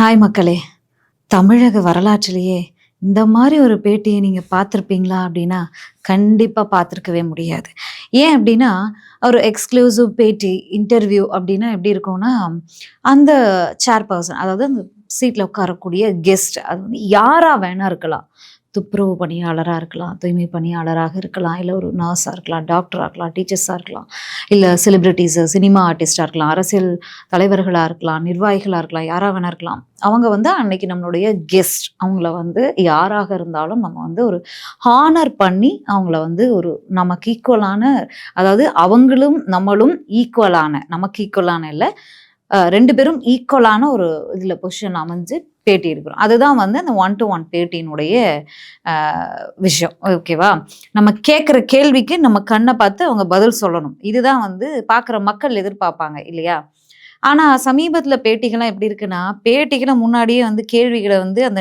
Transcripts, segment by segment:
Hi மக்களே. தமிழக வரலாற்றிலேயே இந்த மாதிரி ஒரு பேட்டியை நீங்கள் பார்த்துருப்பீங்களா அப்படின்னா கண்டிப்பாக பார்த்துருக்கவே முடியாது. ஏன் அப்படின்னா ஒரு எக்ஸ்க்ளூசிவ் பேட்டி இன்டர்வியூ அப்படின்னா எப்படி இருக்கும்னா அந்த சேர்பர்சன் அதாவது அந்த சீட்டில் உட்காரக்கூடிய கெஸ்ட் அது வந்து யாராக வேணா இருக்கலாம். துப்புரவு பணியாளராக இருக்கலாம் தூய்மை பணியாளராக இருக்கலாம் இல்லை ஒரு நர்ஸாக இருக்கலாம் டாக்டராக இருக்கலாம் டீச்சர்ஸாக இருக்கலாம் இல்லை செலிப்ரிட்டிஸு சினிமா ஆர்டிஸ்டாக இருக்கலாம் அரசியல் தலைவர்களாக இருக்கலாம் நிர்வாகிகளாக இருக்கலாம் யாராக வேணா இருக்கலாம். அவங்க வந்து அன்னைக்கு நம்மளுடைய கெஸ்ட் அவங்கள வந்து யாராக இருந்தாலும் நம்ம வந்து ஒரு ஹானர் பண்ணி அவங்கள வந்து ஒரு நமக்கு ஈக்குவலான அதாவது அவங்களும் நம்மளும் ஈக்குவலான நமக்கு ஈக்குவலான இல்லை ரெண்டு பேரும் ஈக்குவலான ஒரு இதில் பொசிஷன் அமைஞ்சு பேட்டி இருக்கிறோம் அதுதான் வந்து அந்த ஒன் டு ஒன் பேட்டியினுடைய விஷயம். ஓகேவா நம்ம கேட்குற கேள்விக்கு நம்ம கண்ணை பார்த்து அவங்க பதில் சொல்லணும். இதுதான் வந்து பார்க்குற மக்கள் எதிர்பார்ப்பாங்க இல்லையா? ஆனால் சமீபத்தில் பேட்டிகள்லாம் எப்படி இருக்குன்னா பேட்டிகளை முன்னாடியே வந்து கேள்விகளை வந்து அந்த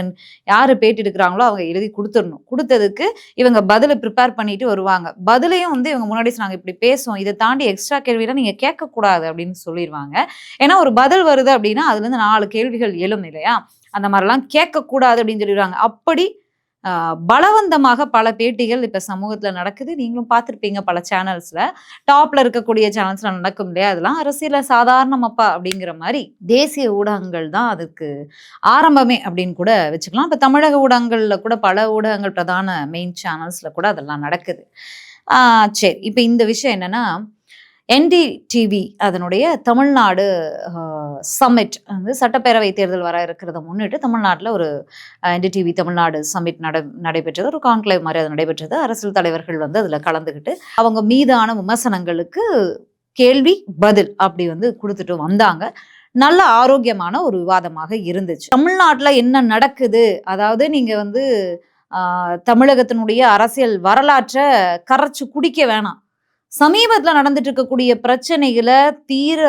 யார் பேட்டி எடுக்கிறாங்களோ அவங்க எழுதி கொடுத்துடணும். கொடுத்ததுக்கு இவங்க பதிலை ப்ரிப்பேர் பண்ணிட்டு வருவாங்க. பதிலையும் வந்து இவங்க முன்னாடி நாங்கள் இப்படி பேசுவோம். இதை தாண்டி எக்ஸ்ட்ரா கேள்விலாம் நீங்கள் கேட்கக்கூடாது அப்படின்னு சொல்லிடுவாங்க ஏன்னா ஒரு பதில் வருது அப்படின்னா அதுலேருந்து நாலு கேள்விகள் எழும் இல்லையா? அந்த மாதிரிலாம் கேட்கக்கூடாது அப்படின்னு சொல்லிடுவாங்க. அப்படி பலவந்தமாக பல பேட்டிகள் இப்போ சமூகத்தில் நடக்குது. நீங்களும் பார்த்துருப்பீங்க பல சேனல்ஸில் டாப்பில் இருக்கக்கூடிய சேனல்ஸில் நடக்கும் இல்லையா? அதெல்லாம் அரசியல சாதாரணமப்பா அப்படிங்கிற மாதிரி தேசிய ஊடகங்கள் தான் அதுக்கு ஆரம்பமே அப்படின்னு கூட வச்சுக்கலாம். இப்போ தமிழக ஊடகங்களில் கூட பல ஊடகங்கள் பிரதான மெயின் சேனல்ஸில் கூட அதெல்லாம் நடக்குது. சரி. இப்போ இந்த விஷயம் என்னென்னா என்டிடிவி அதனுடைய தமிழ்நாடு சம்மிட் வந்து சட்டப்பேரவை தேர்தல் வர இருக்கிறத முன்னிட்டு தமிழ்நாட்டில் ஒரு என்டிடிவி தமிழ்நாடு சம்மிட் நட நடைபெற்றது. ஒரு கான்க்ளேவ் மாதிரி அது நடைபெற்றது. அரசியல் தலைவர்கள் வந்து அதில் கலந்துக்கிட்டு அவங்க மீதான விமர்சனங்களுக்கு கேள்வி பதில் அப்படி வந்து கொடுத்துட்டு வந்தாங்க. நல்ல ஆரோக்கியமான ஒரு விவாதமாக இருந்துச்சு. தமிழ்நாட்டில் என்ன நடக்குது? அதாவது நீங்கள் வந்து தமிழகத்தினுடைய அரசியல் வரலாற்றை கரைச்சு குடிக்க வேணாம். சமீபத்தில் நடந்துட்டு இருக்கக்கூடிய பிரச்சனைகளை தீர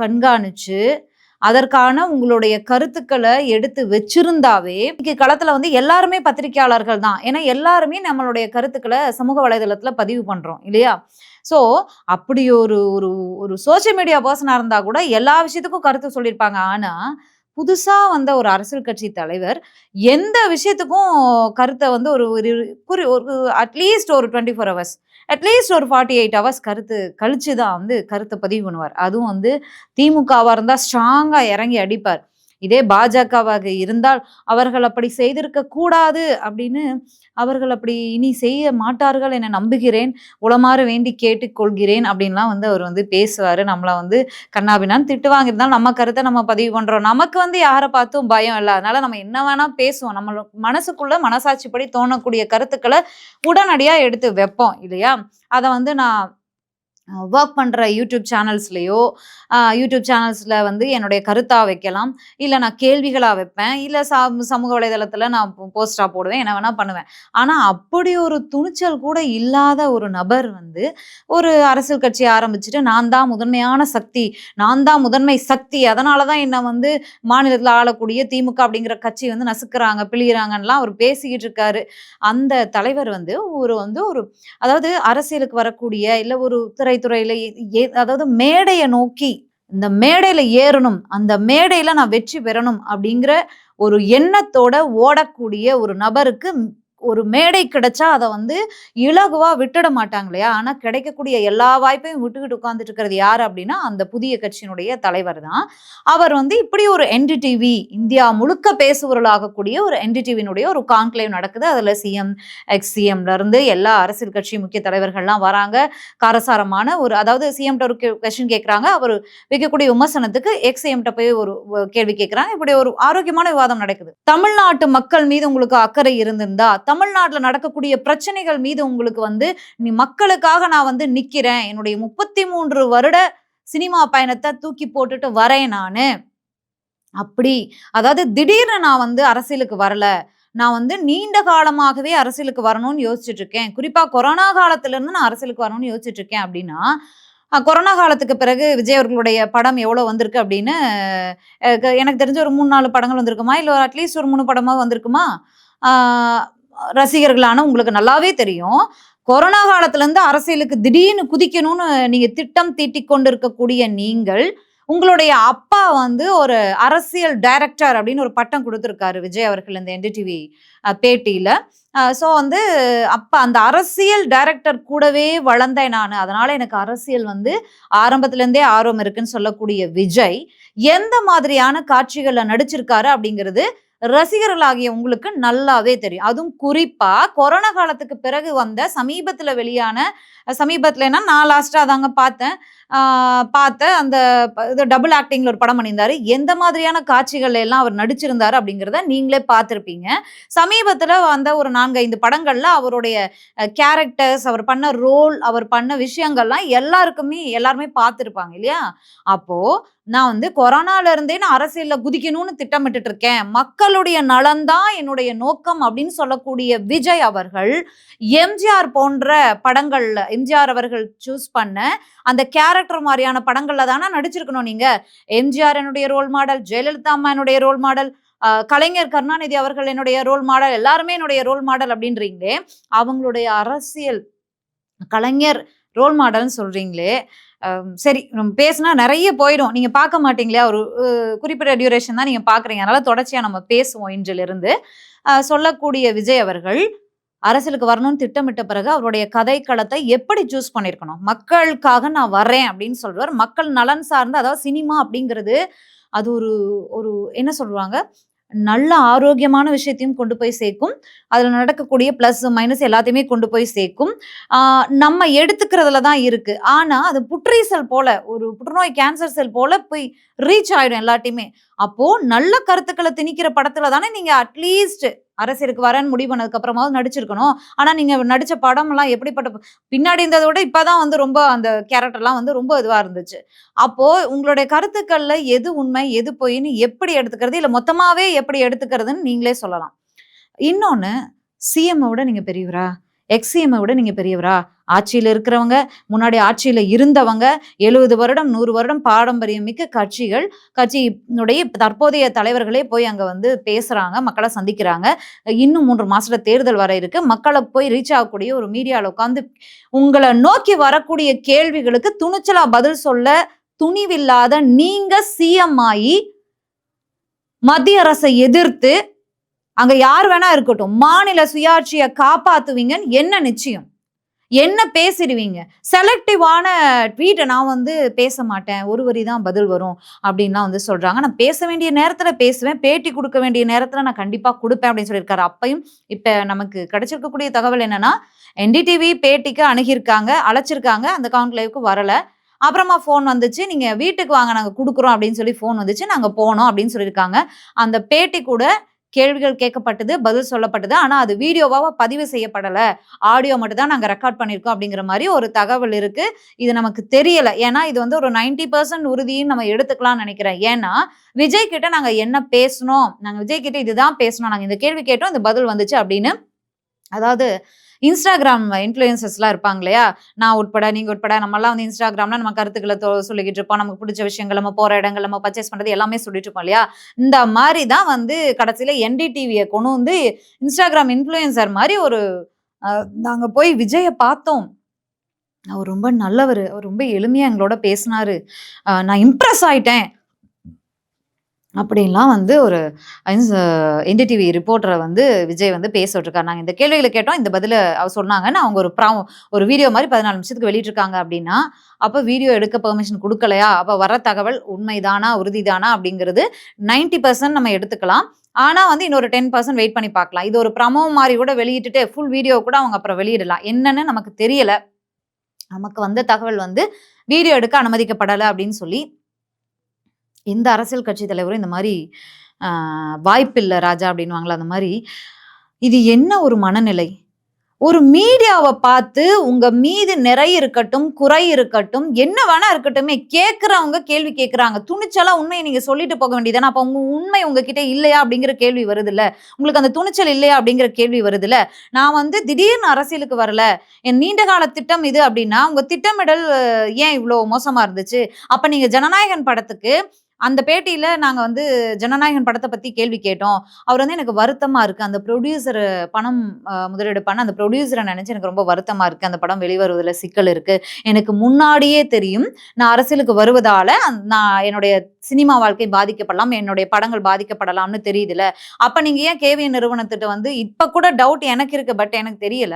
கண்காணிச்சு அதற்கான உங்களுடைய கருத்துக்களை எடுத்து வச்சிருந்தாவே இன்னைக்கு களத்துல வந்து எல்லாருமே பத்திரிக்கையாளர்கள் தான். ஏன்னா எல்லாருமே நம்மளுடைய கருத்துக்களை சமூக வலைதளத்துல பதிவு பண்றோம் இல்லையா? ஸோ அப்படி ஒரு ஒரு ஒரு சோஷியல் மீடியா பர்சனாக இருந்தால் கூட எல்லா விஷயத்துக்கும் கருத்து சொல்லியிருப்பாங்க ஆனால் புதுசாக வந்த ஒரு அரசியல் கட்சி தலைவர் எந்த விஷயத்துக்கும் கருத்தை வந்து ஒரு ஒரு குறி ஒரு அட்லீஸ்ட் ஒரு twenty four hours at least ஒரு ஃபார்ட்டி எயிட் ஹவர்ஸ் கருத்து கழிச்சு தான் வந்து கருத்தை பதிவு பண்ணுவார். அதுவும் வந்து திமுகவாக இருந்தால் ஸ்ட்ராங்காக இறங்கி அடிப்பார். இதே பாஜகவாக இருந்தால் அவர்கள் அப்படி செய்திருக்க கூடாது அப்படின்னு அவர்கள் அப்படி இனி செய்ய மாட்டார்கள் என நம்புகிறேன். உளமாறு வேண்டி கேட்டுக்கொள்கிறேன் அப்படின்லாம் வந்து அவர் வந்து பேசுவார். நம்மளை வந்து கண்ணாபின்னான்னு திட்டுவாங்க இருந்தாலும் நம்ம கருத்தை நம்ம பதிவு பண்ணுறோம் நமக்கு வந்து யாரை பார்த்தும் பயம் இல்லை. அதனால நம்ம என்ன வேணால் பேசுவோம். நம்ம மனசுக்குள்ள மனசாட்சிப்படி தோணக்கூடிய கருத்துக்களை உடனடியாக எடுத்து வைப்போம் இல்லையா? அதை வந்து நான் ஒர்க் பண்ணுற யூடியூப் சேனல்ஸ்லேயோ யூடியூப் சேனல்ஸில் வந்து என்னுடைய கருத்தாக வைக்கலாம். இல்லை நான் கேள்விகளாக வைப்பேன். இல்லை சா சமூக வலைதளத்தில் நான் போஸ்டாக போடுவேன். என்ன வேணால் பண்ணுவேன். ஆனால் அப்படி ஒரு துணிச்சல் கூட இல்லாத ஒரு நபர் வந்து ஒரு அரசியல் கட்சி ஆரம்பிச்சுட்டு நான் தான் முதன்மையான சக்தி நான் தான் முதன்மை சக்தி. அதனால தான் என்னை வந்து மாநிலத்தில் ஆளக்கூடிய திமுக அப்படிங்கிற கட்சி வந்து நசுக்கிறாங்க பிழிகிறாங்கன்னெலாம் அவர் பேசிக்கிட்டு இருக்காரு. அந்த தலைவர் வந்து ஒரு வந்து ஒரு அதாவது அரசியலுக்கு வரக்கூடிய இல்லை ஒரு திரைத்துறையில் அதாவது மேடையை நோக்கி இந்த மேடையில ஏறணும் அந்த மேடையில நான் வெற்றி பெறணும் அப்படிங்கிற ஒரு எண்ணத்தோட ஓடக்கூடிய ஒரு நபருக்கு ஒரு மேடை கிடைச்சா அதை வந்து இலகுவா விட்டுட மாட்டாங்க இல்லையா ஆனா கிடைக்கக்கூடிய எல்லா வாய்ப்பையும் விட்டுக்கிட்டு உட்காந்துட்டு இருக்கிறது யார் அப்படின்னா அந்த புதிய கட்சியினுடைய தலைவர் தான். அவர் வந்து இப்படி ஒரு என்டிடிவி இந்தியா முழுக்க பேசுபொருளாகக்கூடிய ஒரு என்டிடிவினுடைய ஒரு கான்க்ளேவ் நடக்குது. அதுல சிஎம் எக்ஸ் சிஎம்ல இருந்து எல்லா அரசியல் கட்சி முக்கிய தலைவர்கள்லாம் வராங்க. காரசாரமான ஒரு அதாவது சிஎம்கிட்ட ஒரு கொஸ்டின் கேட்குறாங்க அவர் வைக்கக்கூடிய விமர்சனத்துக்கு எக்ஸ் சிஎம்கிட்ட போய் ஒரு கேள்வி கேட்குறாங்க இப்படி ஒரு ஆரோக்கியமான விவாதம் நடக்குது. தமிழ்நாட்டு மக்கள் மீது உங்களுக்கு அக்கறை இருந்திருந்தா தமிழ்நாட்டில் நடக்கக்கூடிய பிரச்சனைகள் மீது உங்களுக்கு வந்து நீ மக்களுக்காக நான் வந்து நிக்கிறேன். என்னுடைய முப்பத்தி மூன்று வருட சினிமா பயணத்தை தூக்கி போட்டுட்டு வரேன் நான். அப்படி அதாவது திடீர்னு நான் வந்து அரசியலுக்கு வரல. நான் வந்து நீண்ட காலமாகவே அரசியலுக்கு வரணும்னு யோசிச்சுட்டு இருக்கேன். குறிப்பா கொரோனா காலத்துல இருந்து நான் அரசியலுக்கு வரணும்னு யோசிச்சுட்டு இருக்கேன் அப்படின்னா கொரோனா காலத்துக்கு பிறகு விஜய் அவர்களுடைய படம் எவ்வளவு வந்திருக்கு அப்படின்னு எனக்கு தெரிஞ்ச ஒரு மூணு நாலு படங்கள் வந்திருக்குமா? இல்லை அட்லீஸ்ட் ஒரு மூணு படமாக வந்திருக்குமா? ரசிகர்களான உங்களுக்கு நல்லாவே தெரியும். கொரோனா காலத்துலேருந்து அரசியலுக்கு திடீர்னு குதிக்கணும்னு நீங்கள் திட்டம் தீட்டிக் கொண்டு இருக்கக்கூடிய நீங்கள் உங்களுடைய அப்பா வந்து ஒரு அரசியல் டைரக்டர் அப்படின்னு ஒரு பட்டம் கொடுத்துருக்காரு விஜய் அவர்கள் இந்த என்டிடிவி பேட்டியில். ஸோ வந்து அப்போ அந்த அரசியல் டைரக்டர் கூடவே வளர்ந்தேன் நான். அதனால் எனக்கு அரசியல் வந்து ஆரம்பத்துலேருந்தே ஆர்வம் இருக்குன்னு சொல்லக்கூடிய விஜய் எந்த மாதிரியான காட்சிகளில் நடிச்சிருக்காரு அப்படிங்கிறது ரசிகர்களாகிய உங்களுக்கு நல்லாவே தெரியும். அதுவும் குறிப்பா கொரோனா காலத்துக்கு பிறகு வந்த சமீபத்துல வெளியான சமீபத்துலன்னா நான் லாஸ்டா தாங்க பார்த்தேன். பார்த்த அந்த இது டபுள் ஆக்டிங்கில் ஒரு படம் பண்ணியிருந்தாரு. எந்த மாதிரியான காட்சிகள் எல்லாம் அவர் நடிச்சிருந்தாரு அப்படிங்கிறத நீங்களே பார்த்துருப்பீங்க. சமீபத்தில் வந்த ஒரு நான்கு ஐந்து படங்களில் அவருடைய கேரக்டர்ஸ் அவர் பண்ண ரோல் அவர் பண்ண விஷயங்கள்லாம் எல்லாருக்குமே எல்லாருமே பார்த்துருப்பாங்க இல்லையா? அப்போது நான் வந்து கொரோனால இருந்தே நான் அரசியலில் குதிக்கணும்னு திட்டமிட்டுட்டு இருக்கேன் மக்களுடைய நலன்தான் என்னுடைய நோக்கம் அப்படின்னு சொல்லக்கூடிய விஜய் அவர்கள் எம்ஜிஆர் போன்ற படங்கள்ல எம்ஜிஆர் அவர்கள் சூஸ் பண்ண அந்த கேரக்டர் மாதிரியான படங்கள்ல தானே நடிச்சிருக்கணும் நீங்க. எம்ஜிஆர் என்னுடைய ரோல் மாடல் ஜெயலலிதா அம்மா என்னுடைய ரோல் மாடல் ஆஹ் கலைஞர் கருணாநிதி அவர்கள் என்னுடைய ரோல் மாடல் எல்லாருமே என்னுடைய ரோல் மாடல் அப்படின்றீங்களே அவங்களுடைய அரசியல் கலைஞர் ரோல் மாடல்னு சொல்றீங்களே சரி நம்ம பேசினா நிறைய போயிடும். நீங்க பார்க்க மாட்டீங்களா ஒரு குறிப்பிட்ட டியூரேஷன் தான் நீங்க பாக்குறீங்க அதனால தொடர்ச்சியா நம்ம பேசுவோம் இன்றிலிருந்து. சொல்லக்கூடிய விஜய் அவர்கள் அரசியலுக்கு வரணும்னு திட்டமிட்ட பிறகு அவருடைய கதைக்களத்தை எப்படி சூஸ் பண்ணியிருக்கணும் மக்களுக்காக நான் வரேன் அப்படின்னு சொல்றார். மக்கள் நலன் சார்ந்து அதாவது சினிமா அப்படிங்கிறது அது ஒரு ஒரு என்ன சொல்றாங்க நல்ல ஆரோக்கியமான விஷயத்தையும் கொண்டு போய் சேர்க்கும். அதில் நடக்கக்கூடிய ப்ளஸ் மைனஸ் எல்லாத்தையுமே கொண்டு போய் சேர்க்கும். நம்ம எடுத்துக்கிறதுல தான் இருக்கு. ஆனால் அது புற்றுநோய் செல் போல ஒரு புற்றுநோய் கேன்சர் செல் போல போய் ரீச் ஆகிடும் எல்லாத்தையுமே. அப்போ நல்ல கருத்துக்களை திணிக்கிற படத்துல தானே நீங்க அட்லீஸ்ட் அரசியலுக்கு வரேன்னு முடிவு பண்ணதுக்கு அப்புறமாவது நடிச்சிருக்கணும். ஆனா நீங்க நடிச்ச படம் எல்லாம் எப்படிப்பட்ட பின்னாடி இருந்ததை விட இப்பதான் வந்து ரொம்ப அந்த கேரக்டர்லாம் வந்து ரொம்ப இதுவா இருந்துச்சு. அப்போ உங்களுடைய கருத்துக்கள்ல எது உண்மை எது பொய்ன்னு எப்படி எடுத்துக்கிறது இல்ல மொத்தமாவே எப்படி எடுத்துக்கிறதுன்னு நீங்களே சொல்லலாம். இன்னொன்னு சிஎம்ஐ விட நீங்க பெரியவரா? எக்ஸிஎம்ஐ விட நீங்க பெரியவரா? ஆட்சியில் இருக்கிறவங்க முன்னாடி ஆட்சியில் இருந்தவங்க எழுபது வருடம் நூறு வருடம் பாரம்பரியம் மிக்க கட்சிகள் கட்சியினுடைய தற்போதைய தலைவர்களே போய் அங்கே வந்து பேசுகிறாங்க மக்களை சந்திக்கிறாங்க. இன்னும் மூன்று மாசத்துல தேர்தல் வர இருக்கு. மக்களை போய் ரீச் ஆகக்கூடிய ஒரு மீடியாவில் உட்காந்து உங்களை நோக்கி வரக்கூடிய கேள்விகளுக்கு துணிச்சலா பதில் சொல்ல துணிவில்லாத நீங்க சிஎம் ஆகி மத்திய அரசை எதிர்த்து அங்க யார் வேணா இருக்கட்டும் மாநில சுயாட்சியை காப்பாத்துவீங்கன்னு என்ன நிச்சயம்? என்ன பேசிடுவீங்க? செலக்டிவான ட்வீட்டை நான் வந்து பேச மாட்டேன். ஒரு வரி தான் பதில் வரும் அப்படின்லாம் வந்து சொல்கிறாங்க நான் பேச வேண்டிய நேரத்தில் பேசுவேன். பேட்டி கொடுக்க வேண்டிய நேரத்தில் நான் கண்டிப்பாக கொடுப்பேன் அப்படின்னு சொல்லியிருக்காரு. அப்பையும் இப்போ நமக்கு கிடைச்சிருக்கக்கூடிய தகவல் என்னன்னா என்டிடிவி பேட்டிக்கு அணுகியிருக்காங்க அழைச்சிருக்காங்க. அந்த கான்க்ளேவுக்கு வரலை. அப்புறமா ஃபோன் வந்துச்சு. நீங்கள் வீட்டுக்கு வாங்க. நாங்கள் கொடுக்குறோம் அப்படின்னு சொல்லி ஃபோன் வந்துச்சு. நாங்கள் போனோம் அப்படின்னு சொல்லியிருக்காங்க. அந்த பேட்டி கூட கேள்விகள் கேட்கப்பட்டது பதில் சொல்லப்பட்டது. ஆனால் அது வீடியோவாக பதிவு செய்யப்படலை. ஆடியோ மட்டும் தான் ரெக்கார்ட் பண்ணியிருக்கோம் அப்படிங்கிற மாதிரி ஒரு தகவல் இருக்குது இது நமக்கு தெரியலை. ஏன்னா இது வந்து ஒரு 90% பர்சன்ட் உறுதின்னு நம்ம எடுத்துக்கலாம்னு நினைக்கிறேன். ஏன்னா விஜய் கிட்ட நாங்கள் என்ன பேசணும் நாங்கள் விஜய் கிட்ட இதுதான் பேசணும் நாங்கள் இந்த கேள்வி கேட்டோம் இந்த பதில் வந்துச்சு அப்படின்னு. அதாவது இன்ஸ்டாகிராம் இன்ஃப்ளூயன்சஸ்லாம் இருப்பாங்க இல்லையா? நான் உட்பட நீங்கள் உட்பட நம்மலாம் வந்து இன்ஸ்டாகிராம்ல நம்ம கருத்துக்களை தொ- சொல்லிக்கிட்டு இருப்போம். நமக்கு பிடிச்ச விஷயங்கள் நம்ம போகிற இடங்கள் நம்ம பர்ச்சேஸ் பண்ணுறது எல்லாமே சொல்லிட்டு இருப்போம் இல்லையா? இந்த மாதிரி தான் வந்து கடைசியில் என்டிடிவியை கொண்டு வந்து இன்ஸ்டாகிராம் இன்ஃப்ளூயன்சர் மாதிரி ஒரு நாங்கள் போய் விஜயை பார்த்தோம். அவர் ரொம்ப நல்லவர். அவர் ரொம்ப எளிமையாக எங்களோட பேசினாரு. நான் இம்ப்ரெஸ் ஆயிட்டேன். அப்படின்லாம் வந்து ஒரு என்டிடிவி ரிப்போர்ட்டரை வந்து விஜய் வந்து பேச விட்டுருக்காரு. நாங்கள் இந்த கேள்விகளை கேட்டோம். இந்த பதில அவர் சொன்னாங்கன்னு அவங்க ஒரு ப்ரா ஒரு வீடியோ மாதிரி பதினாலு நிமிஷத்துக்கு வெளியிட்டிருக்காங்க அப்படின்னா அப்போ வீடியோ எடுக்க பெர்மிஷன் கொடுக்கலையா? அப்போ வர தகவல் உண்மைதானா? உறுதிதானா? அப்படிங்கிறது 90% பர்சன்ட் நம்ம எடுத்துக்கலாம். ஆனால் வந்து இன்னொரு டென் பர்சன்ட் வெயிட் பண்ணி பார்க்கலாம். இது ஒரு ப்ரமோ மாதிரி கூட வெளியிட்டுட்டு ஃபுல் வீடியோ கூட அவங்க அப்புறம் வெளியிடலாம். என்னன்னு நமக்கு தெரியலை. நமக்கு வந்த தகவல் வந்து வீடியோ எடுக்க அனுமதிக்கப்படலை அப்படின்னு சொல்லி எந்த அரசியல் கட்சி தலைவரும் இந்த மாதிரி வாய்ப்பில்லை ராஜா அப்படின்வாங்களா அந்த மாதிரி. இது என்ன ஒரு மனநிலை? ஒரு மீடியாவை பார்த்து உங்க மீது நிறை இருக்கட்டும் குறை இருக்கட்டும் என்ன வேணா இருக்கட்டுமே கேட்குறவங்க கேள்வி கேட்குறாங்க. துணிச்சலா உண்மையை நீங்க சொல்லிட்டு போக வேண்டியதானே அப்போ உங்க உண்மை உங்ககிட்ட இல்லையா அப்படிங்கிற கேள்வி வருதுல்ல. உங்களுக்கு அந்த துணிச்சல் இல்லையா அப்படிங்கிற கேள்வி வருதுல்ல. நான் வந்து திடீர்னு அரசியலுக்கு வரல. என் நீண்ட கால திட்டம் இது அப்படின்னா உங்க திட்டமிடல் ஏன் இவ்வளோ மோசமா இருந்துச்சு? அப்ப நீங்க ஜனநாயகன் படத்துக்கு அந்த பேட்டியில நாங்க வந்து ஜனநாயகன் படத்தை பத்தி கேள்வி கேட்டோம். அவர் வந்து எனக்கு வருத்தமா இருக்கு. அந்த ப்ரொடியூசர் பணம் முதலீடு பண்ண அந்த ப்ரொடியூசரை நினச்சி எனக்கு ரொம்ப வருத்தமா இருக்கு. அந்த படம் வெளிவருவதில் சிக்கல் இருக்கு. எனக்கு முன்னாடியே தெரியும். நான் அரசியலுக்கு வருவதால நான் என்னுடைய சினிமா வாழ்க்கை பாதிக்கப்படலாம். என்னுடைய படங்கள் பாதிக்கப்படலாம்னு தெரியுதுல அப்ப நீங்க ஏன் கேவிஎன் நிறுவனத்திட்ட வந்து இப்ப கூட டவுட் எனக்கு இருக்கு. பட் எனக்கு தெரியல.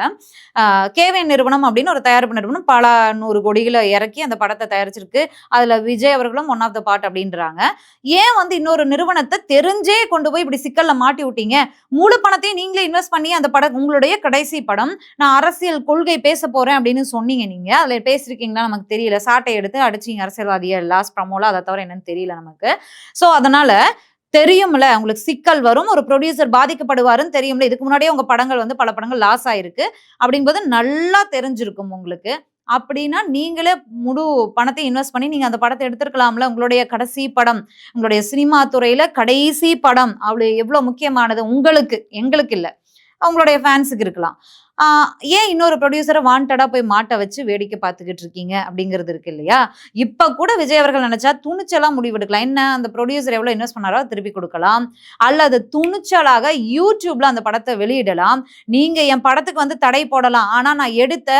கேவிஎன் நிறுவனம் அப்படின்னு ஒரு தயாரிப்பு நிறுவனம் பல நூறு கோடிகள இறக்கி அந்த படத்தை தயாரிச்சிருக்கு. அதுல விஜய் அவர்களும் ஒன் ஆஃப் த பார்ட் அப்படின்றாங்க. ஏன் வந்து இன்னொரு நிறுவனத்தை தெரிஞ்சே கொண்டு போய் இப்படி சிக்கல்ல மாட்டி விட்டீங்க? முழு பணத்தையும் நீங்களே இன்வெஸ்ட் பண்ணி அந்த படம் உங்களுடைய கடைசி படம். நான் அரசியல் கொள்கை பேச போறேன் அப்படின்னு சொன்னீங்க நீங்க. அதுல பேசியிருக்கீங்களா நமக்கு தெரியல. சாட்டை எடுத்து அடிச்சீங்க அரசியல்வாதிய லாஸ்ட் ப்ரமோல. அதை தவிர என்னன்னு தெரியல நமக்கு. ஸோ அதனால தெரியும்ல உங்களுக்கு சிக்கல் வரும். ஒரு புரொடியூசர் பாதிக்கப்படுவாருன்னு தெரியும்ல. இதுக்கு முன்னாடியே உங்க படங்கள் வந்து பல படங்கள் லாஸ் ஆயிருக்கு. அப்படிங்கும்போது நல்லா தெரிஞ்சிருக்கும் உங்களுக்கு. அப்படின்னா நீங்களே முழு பணத்தை இன்வெஸ்ட் பண்ணி நீங்க அந்த படத்தை எடுத்திருக்கலாம்ல. உங்களுடைய கடைசி படம். உங்களுடைய சினிமா துறையில கடைசி படம். அவ்வளவு எவ்வளவு முக்கியமானது உங்களுக்கு. எங்களுக்கு இல்ல. அவங்களுடைய ஃபேன்ஸுக்கு இருக்கலாம். ஏன் இன்னொரு ப்ரொடியூசரை வாண்டடாக போய் மாட்டை வச்சு வேடிக்கை பார்த்துக்கிட்டு இருக்கீங்க? அப்படிங்கிறது இருக்கு இல்லையா? இப்போ கூட விஜய் அவர்கள் நினச்சா துணிச்சலாக முடிவெடுக்கலாம். என்ன அந்த ப்ரொடியூசர் எவ்வளோ இன்வெஸ்ட் பண்ணாரோ திருப்பி கொடுக்கலாம் அல்லது துணிச்சலாக யூடியூப்பில் அந்த படத்தை வெளியிடலாம். நீங்கள் என் படத்துக்கு வந்து தடை போடலாம். ஆனால் நான் எடுத்த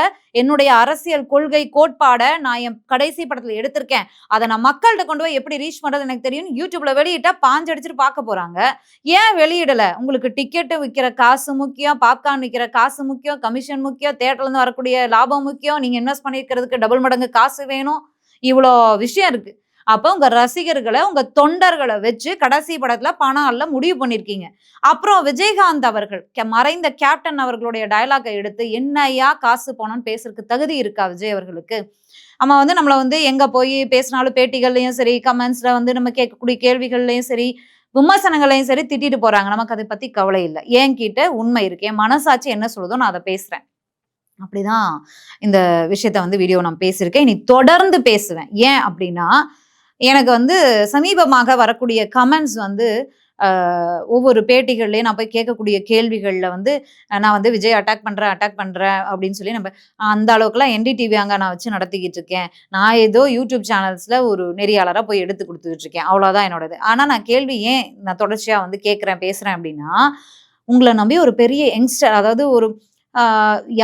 என்னுடைய அரசியல் கொள்கை கோட்பாடை நான் என் கடைசி படத்தில் எடுத்திருக்கேன். அதை நான் மக்கள்கிட்ட கொண்டு போய் எப்படி ரீச் பண்ணுறது எனக்கு தெரியும் யூடியூப்பில் வெளியிட்டா பாஞ்சு அடிச்சுட்டு பார்க்க போகிறாங்க ஏன் வெளியிடலை உங்களுக்கு டிக்கெட்டு விற்கிற காசு முக்கியம். பாப்கார்ன் விற்கிற காசு முக்கியம். கமிஷன் முக்கியம். தேட்டர்லேருந்து வரக்கூடிய லாபம் முக்கியம். நீங்கள் இன்வெஸ்ட் பண்ணியிருக்கிறதுக்கு டபுள் மடங்கு காசு வேணும். இவ்வளோ விஷயம் இருக்கு. அப்போ உங்க ரசிகர்களை உங்க தொண்டர்களை வச்சு கடைசி படத்துல பணம் அல்ல முடிவு பண்ணியிருக்கீங்க. அப்புறம் விஜயகாந்த் அவர்கள் மறைந்த கேப்டன் அவர்களுடைய டயலாகை எடுத்து என்னையா காசு பணம்னு பேசுறதுக்கு தகுதி இருக்கா விஜய் அவர்களுக்கு? நம்ம வந்து நம்மள வந்து எங்க போய் பேசினாலும் பேட்டிகள்லயும் சரி, கமெண்ட்ஸ்ல வந்து நம்ம கேட்கக்கூடிய கேள்விகள்லயும் சரி, விமர்சனங்களையும் சரி திட்டிட்டு போறாங்க. நமக்கு அதை பத்தி கவலை இல்லை என்கிட்ட உண்மை இருக்கு. என் மனசாட்சி என்ன சொல்லுதோ நான் அதை பேசுறேன். அப்படிதான் இந்த விஷயத்த வந்து வீடியோ நான் பேசியிருக்கேன். இனி தொடர்ந்து பேசுவேன். ஏன் அப்படின்னா, எனக்கு வந்து சமீபமாக வரக்கூடிய கமெண்ட்ஸ் வந்து ஒவ்வொரு பேட்டிகள்லேயும் நான் போய் கேட்கக்கூடிய கேள்விகளில் வந்து நான் வந்து விஜய் அட்டாக் பண்ணுறேன் அட்டாக் பண்ணுறேன் அப்படின்னு சொல்லி நம்ம அந்த அளவுக்குலாம் என்டிடிவி அங்கே நான் வச்சு நடத்திக்கிட்டு இருக்கேன். நான் ஏதோ யூடியூப் சேனல்ஸில் ஒரு நெறியாளராக போய் எடுத்து குடுத்துட்டு இருக்கேன். அவ்வளோதான் என்னோடது. ஆனால் நான் கேள்வி ஏன் நான் தொடர்ச்சியாக வந்து கேட்குறேன் பேசுகிறேன் அப்படின்னா, உங்களை நம்பி ஒரு பெரிய யங்ஸ்டர் அதாவது ஒரு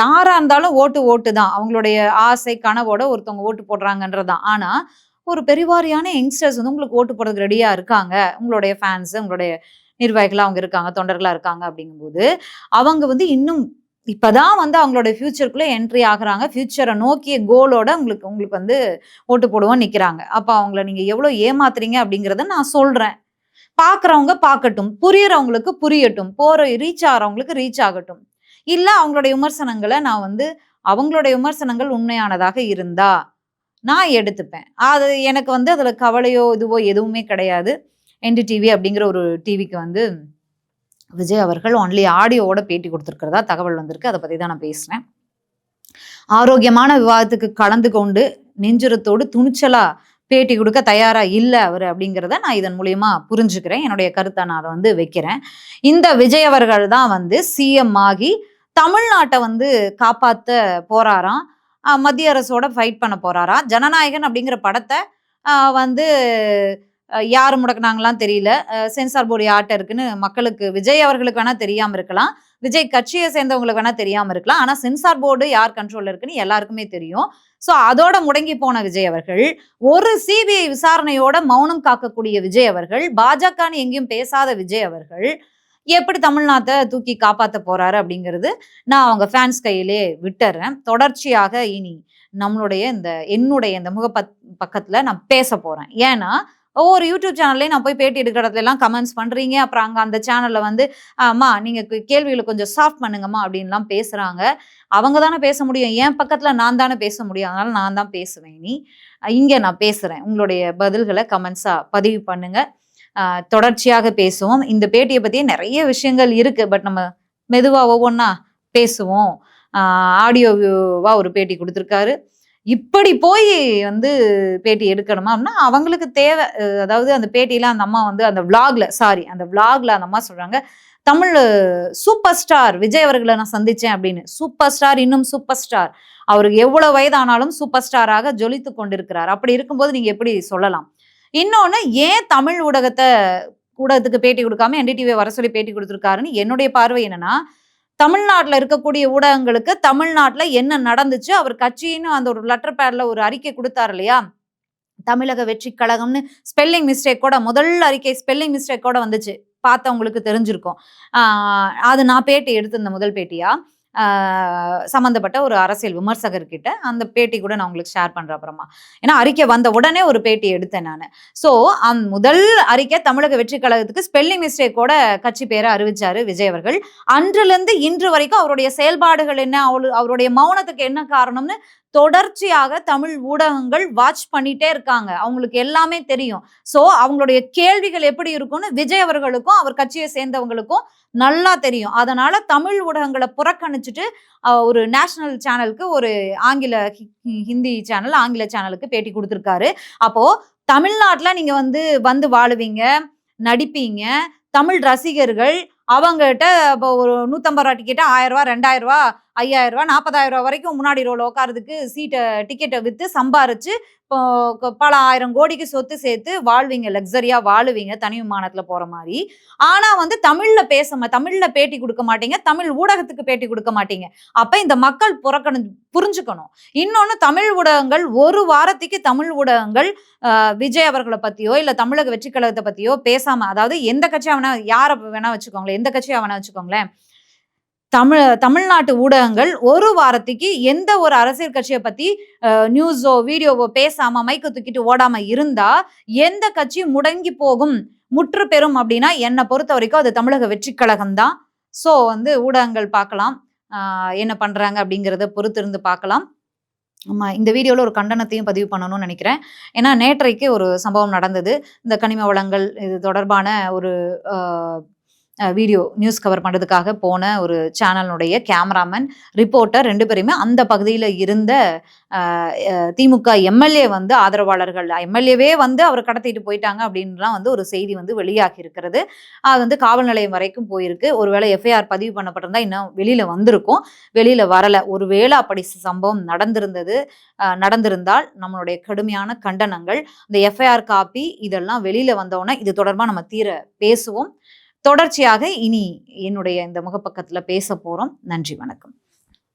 யாராக இருந்தாலும் ஓட்டு ஓட்டு தான். அவங்களுடைய ஆசை, கனவோட ஒருத்தவங்க ஓட்டு போடுறாங்கன்றது தான். ஆனால் ஒரு பெருவாரியான யங்ஸ்டர்ஸ் வந்து உங்களுக்கு ஓட்டு போடுறதுக்கு ரெடியா இருக்காங்க. உங்களுடைய ஃபேன்ஸ், உங்களுடைய நிர்வாகிகளா அவங்க இருக்காங்க, தொண்டர்களா இருக்காங்க அப்படிங்கும்போது, அவங்க வந்து இன்னும் இப்பதான் வந்து அவங்களோட ஃபியூச்சர்க்குள்ள என்ட்ரி ஆகுறாங்க. ஃபியூச்சரை நோக்கிய கோலோட உங்களுக்கு உங்களுக்கு வந்து ஓட்டு போடுவோம் நிக்கிறாங்க. அப்ப அவங்கள நீங்க எவ்வளோ ஏமாத்துறீங்க அப்படிங்கிறத நான் சொல்றேன். பார்க்குறவங்க பார்க்கட்டும். புரியறவங்களுக்கு புரியட்டும். போற ரீச் ஆகிறவங்களுக்கு ரீச் ஆகட்டும். இல்ல அவங்களுடைய விமர்சனங்களை நான் வந்து அவங்களுடைய விமர்சனங்கள் உண்மையானதாக இருந்தா, நான் எடுத்துப்பேன். அது எனக்கு வந்து அதில் கவலையோ, இதுவோ எதுவுமே கிடையாது. என்டி டிவி அப்படிங்கிற ஒரு டிவிக்கு வந்து விஜய் அவர்கள் ஒன்லி ஆடியோவோட பேட்டி கொடுத்துருக்கிறதா தகவல் வந்திருக்கு. அதை பற்றி தான் நான் பேசுகிறேன் ஆரோக்கியமான விவாதத்துக்கு கலந்து கொண்டு நெஞ்சுரத்தோடு துணிச்சலாக பேட்டி கொடுக்க தயாராக இல்லை அவர் அப்படிங்கிறத நான் இதன் மூலயமா புரிஞ்சுக்கிறேன். என்னுடைய கருத்தை நான் அதை வந்து வைக்கிறேன். இந்த விஜய் அவர்கள் தான் வந்து சிஎம் ஆகி தமிழ்நாட்டை வந்து காப்பாற்ற போறாராம். மத்திய அரசோட ஃபைட் பண்ண போறாராம். ஜனநாயகன் அப்படிங்கிற படத்தை வந்து யார் முடக்கினாங்களாம் தெரியல. சென்சார் போர்டு யார்ட்ட இருக்குன்னு மக்களுக்கு விஜய் அவர்களுக்கு வேணா தெரியாம இருக்கலாம். விஜய் கட்சியை சேர்ந்தவங்களுக்கு வேணா தெரியாம இருக்கலாம். ஆனா சென்சார் போர்டு யார் கண்ட்ரோல்ல இருக்குன்னு எல்லாருக்குமே தெரியும். ஸோ அதோட முடங்கி போன விஜய் அவர்கள், ஒரு சிபிஐ விசாரணையோட மௌனம் காக்கக்கூடிய விஜய் அவர்கள், பாஜகன்னு எங்கேயும் பேசாத விஜய் அவர்கள், எப்படி தமிழ்நாட்டை தூக்கி காப்பாற்ற போறாரு அப்படிங்கிறது, நான் அவங்க ஃபேன்ஸ் கையிலே விட்டுறேன் தொடர்ச்சியாக இனி நம்மளுடைய இந்த என்னுடைய இந்த முகபத் பக்கத்துல நான் பேசப் போறேன். ஏன்னா, ஒவ்வொரு யூடியூப் சேனல்லையும் நான் போய் பேட்டி எடுக்கிற இடத்துலலாம் கமெண்ட்ஸ் பண்றீங்க. அப்புறம் அங்க அந்த சேனல்ல வந்து, "அம்மா நீங்க கேள்விகளை கொஞ்சம் சாஃப்ட் பண்ணுங்கம்மா" அப்படின்லாம் பேசுறாங்க. அவங்க தானே பேச முடியும். என் பக்கத்துல நான் தானே பேச முடியும். அதனால நான் தான் பேசுவேன் இனி. இங்க நான் பேசுறேன். உங்களுடைய பதில்களை கமெண்ட்ஸா பதிவு பண்ணுங்க. தொடர்ச்சியாக பேசுவோம். இந்த பேட்டியை பற்றி நிறைய விஷயங்கள் இருக்குது பட் நம்ம மெதுவாக ஒவ்வொன்றா பேசுவோம். ஆடியோவாக ஒரு பேட்டி கொடுத்துருக்காரு இப்படி போய் வந்து பேட்டி எடுக்கணுமா அப்படின்னா, அவங்களுக்கு தேவை. அதாவது அந்த பேட்டியெலாம் அந்த அம்மா வந்து அந்த விளாக்ல சாரி அந்த விளாக்ல அந்த அம்மா சொல்கிறாங்க "தமிழ் சூப்பர் ஸ்டார் விஜய் அவர்களை நான் சந்தித்தேன் அப்படின்னு. சூப்பர் ஸ்டார் இன்னும் சூப்பர் ஸ்டார். அவருக்கு எவ்வளோ வயதானாலும் சூப்பர் ஸ்டாராக ஜொலித்து கொண்டிருக்கிறார். அப்படி இருக்கும்போது நீங்கள் எப்படி சொல்லலாம்? இன்னொன்று ஏன் தமிழ் ஊடகத்தை ஊடகத்துக்கு பேட்டி கொடுக்காம என்டிடிவி வர சொல்லி பேட்டி கொடுத்துருக்காருன்னு என்னுடைய பார்வை என்னன்னா, தமிழ்நாட்டில் இருக்கக்கூடிய ஊடகங்களுக்கு தமிழ்நாட்டில் என்ன நடந்துச்சு, அவர் கட்சின்னு அந்த ஒரு லெட்டர் பேட்ல ஒரு அறிக்கை கொடுத்தாரு இல்லையா? தமிழக வெற்றி கழகம்னு ஸ்பெல்லிங் மிஸ்டேக் கூட முதல் அறிக்கை ஸ்பெல்லிங் மிஸ்டேக் கூட வந்துச்சு. பார்த்தவங்களுக்கு தெரிஞ்சிருக்கும். அது நான் பேட்டி எடுத்திருந்தேன் முதல் பேட்டியா. சம்மந்தப்பட்ட ஒரு அரசியல் விமர்சகர்கிட்ட. அந்த பேட்டி கூட நான் உங்களுக்கு ஷேர் பண்ணுறேன் அப்புறமா. ஏன்னா அறிக்கை வந்த உடனே ஒரு பேட்டி எடுத்தேன் நான் ஸோ அந் முதல் அறிக்கை தமிழக வெற்றி கழகத்துக்கு ஸ்பெல்லிங் மிஸ்டேக்கோட கட்சி பேரை அறிவிச்சாரு விஜய் அவர்கள். அன்றிலிருந்து இன்று வரைக்கும் அவருடைய செயல்பாடுகள் என்ன, அவரு அவருடைய மௌனத்துக்கு என்ன காரணம்னு தொடர்ச்சியாக தமிழ் ஊடகங்கள் வாட்ச் பண்ணிட்டே இருக்காங்க. அவங்களுக்கு எல்லாமே தெரியும். ஸோ அவங்களுடைய கேள்விகள் எப்படி இருக்கும்னு விஜய் அவர்களுக்கும், அவர் கட்சியை சேர்ந்தவங்களுக்கும் நல்லா தெரியும். அதனால தமிழ் ஊடகங்களை புறக்கணிச்சிட்டு ஒரு நேஷனல் சேனலுக்கு ஒரு ஆங்கில ஹி ஹிந்தி சேனல், ஆங்கில சேனலுக்கு பேட்டி கொடுத்துருக்காரு அப்போ தமிழ்நாட்டில் நீங்க வந்து வந்து வாழுவீங்க, நடிப்பீங்க, தமிழ் ரசிகர்கள் அவங்ககிட்ட இப்போ ஒரு நூற்றம்பது ரூபா டிக்கெட்டு ஆயிரம் ரூபா ரெண்டாயிரம் ரூபா ஐயாயிரம் ரூபா நாற்பதாயிரம் ரூபா வரைக்கும் முன்னாடி ரோல உட்காரதுக்கு சீட்டை டிக்கெட்டை வித்து சம்பாரிச்சு, இப்போ பல ஆயிரம் கோடிக்கு சொத்து சேர்த்து வாழ்வீங்க. லக்ஸரியா வாழுவீங்க. தனி விமானத்துல போற மாதிரி ஆனா வந்து தமிழ்ல பேச தமிழில் தமிழ்ல பேட்டி கொடுக்க மாட்டீங்க. தமிழ் ஊடகத்துக்கு பேட்டி கொடுக்க மாட்டீங்க. அப்ப இந்த மக்கள் புறக்கணு புரிஞ்சுக்கணும். இன்னொன்னு தமிழ் ஊடகங்கள் ஒரு வாரத்துக்கு தமிழ் ஊடகங்கள் விஜய் அவர்களை பத்தியோ, இல்ல தமிழக வெற்றி கழகத்தை பத்தியோ பேசாம அதாவது எந்த கட்சியா வேணா யார வேணா வச்சுக்கோங்களேன். எந்த கட்சியா வேணா வச்சுக்கோங்களேன். தமிழ் தமிழ்நாட்டு ஊடகங்கள் ஒரு வாரத்துக்கு எந்த ஒரு அரசியல் கட்சியை பத்தி நியூஸோ, வீடியோவோ பேசாம மைக்க தூக்கிட்டு ஓடாம இருந்தா, எந்த கட்சியும் முடங்கி போகும், முற்று பெறும் அப்படின்னா என்னை பொறுத்த வரைக்கும் அது தமிழக வெற்றி கழகம் தான். ஸோ வந்து ஊடகங்கள் பார்க்கலாம். என்ன பண்றாங்க அப்படிங்கிறத பொறுத்து இருந்து பார்க்கலாம். ஆமாம் இந்த வீடியோவில் ஒரு கண்டனத்தையும் பதிவு பண்ணணும்னு நினைக்கிறேன் ஏன்னா நேற்றைக்கு ஒரு சம்பவம் நடந்தது. இந்த கனிம வளங்கள் இது தொடர்பான ஒரு வீடியோ நியூஸ் கவர் பண்ணுறதுக்காக போன ஒரு சேனலுடைய கேமராமேன், ரிப்போர்ட்டர் ரெண்டு பேருமே அந்த பகுதியில் இருந்த திமுக எம்.எல்.ஏ வந்து ஆதரவாளர்கள் எம்.எல்.ஏவே வந்து அவர் கடத்திட்டு போயிட்டாங்க அப்படின்லாம் வந்து ஒரு செய்தி வந்து வெளியாகி இருக்கிறது. அது வந்து காவல் நிலையம் வரைக்கும் போயிருக்கு. ஒருவேளை எஃப்.ஐ.ஆர் பதிவு பண்ணப்பட்டிருந்தா இன்னும் வெளியில் வந்திருக்கும். வெளியில் வரலை ஒருவேளை அப்படி சம்பவம் நடந்திருந்தது நடந்திருந்தால் நம்மளுடைய கடுமையான கண்டனங்கள். இந்த எஃப்.ஐ.ஆர் காப்பி இதெல்லாம் வெளியில் வந்தோனே இது தொடர்பாக நம்ம தீர பேசுவோம். தொடர்ச்சியாக இனி என்னுடைய இந்த முகப்பக்கத்துல பேச போறோம். நன்றி, வணக்கம்.